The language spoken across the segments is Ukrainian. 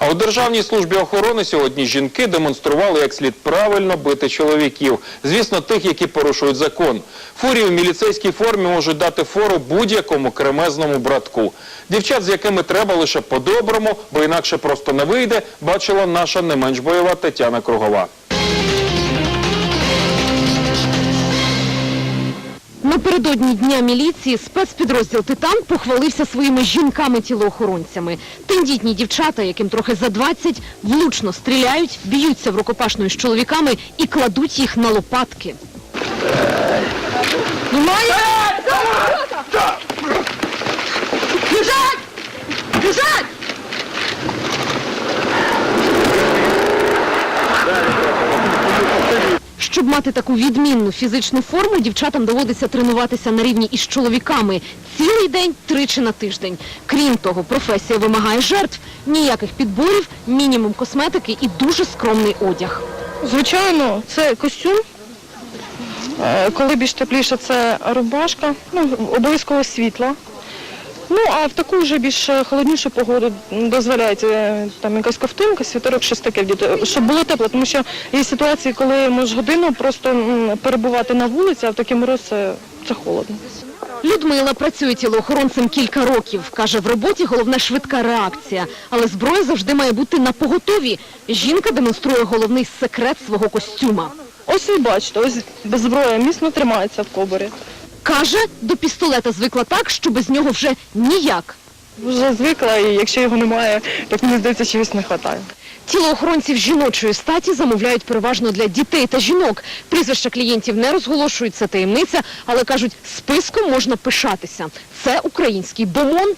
А у Державній службі охорони сьогодні жінки демонстрували, як слід правильно бити чоловіків. Звісно, тих, які порушують закон. Фурії в міліцейській формі можуть дати фору будь-якому кремезному братку. Дівчат, з якими треба лише по-доброму, бо інакше просто не вийде, бачила наша не менш бойова Тетяна Кругова. Напередодні дня міліції спецпідрозділ Титан похвалився своїми жінками-тілоохоронцями. Тендітні дівчата, яким трохи за 20, влучно стріляють, б'ються в рукопашною з чоловіками і кладуть їх на лопатки. Немає? Біжать! Біжать! Щоб мати таку відмінну фізичну форму, дівчатам доводиться тренуватися на рівні із чоловіками цілий день, тричі на тиждень. Крім того, професія вимагає жертв, ніяких підборів, мінімум косметики і дуже скромний одяг. Звичайно, це костюм. Е, Коли більш тепліше, це рубашка, ну, обов'язково світла. Ну, а в таку вже більш холоднішу погоду дозволяється е, там якась ковтинка, світорок, щось таке вдіти, щоб було тепло, тому що є ситуації, коли можеш годину просто перебувати на вулиці, а в такий мороз це, це холодно. Людмила працює тілоохоронцем кілька років. Каже, в роботі головна швидка реакція, але зброя завжди має бути на поготові. Жінка демонструє головний секрет свого костюма. Ось ви бачите, ось без зброї міцно тримається в коборі. Каже, до пістолета звикла так, що без нього вже ніяк. Вже звикла, і якщо його немає, так мені здається, чогось не вистачає. Тілоохоронців жіночої статі замовляють переважно для дітей та жінок. Прізвища клієнтів не розголошують, це таємниця, але кажуть, списком можна пишатися. Це український бомонд.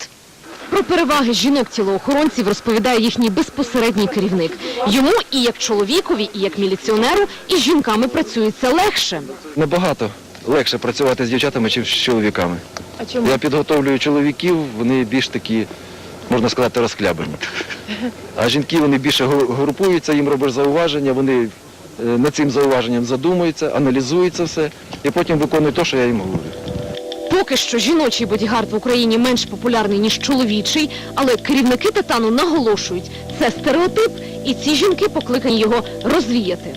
Про переваги жінок-тілоохоронців розповідає їхній безпосередній керівник. Йому і як чоловікові, і як міліціонеру, і з жінками працюється легше. Набагато легше працювати з дівчатами, ніж з чоловіками. А чому? Я підготовлюю чоловіків, вони більш такі, можна сказати, розхлябані. А жінки вони більше групуються, їм робиш зауваження, вони е, над цим зауваженням задумуються, аналізують це все і потім виконують те, що я їм говорю. Поки що жіночий бодігард в Україні менш популярний, ніж чоловічий, але керівники Титану наголошують, це стереотип, і ці жінки покликані його розвіяти.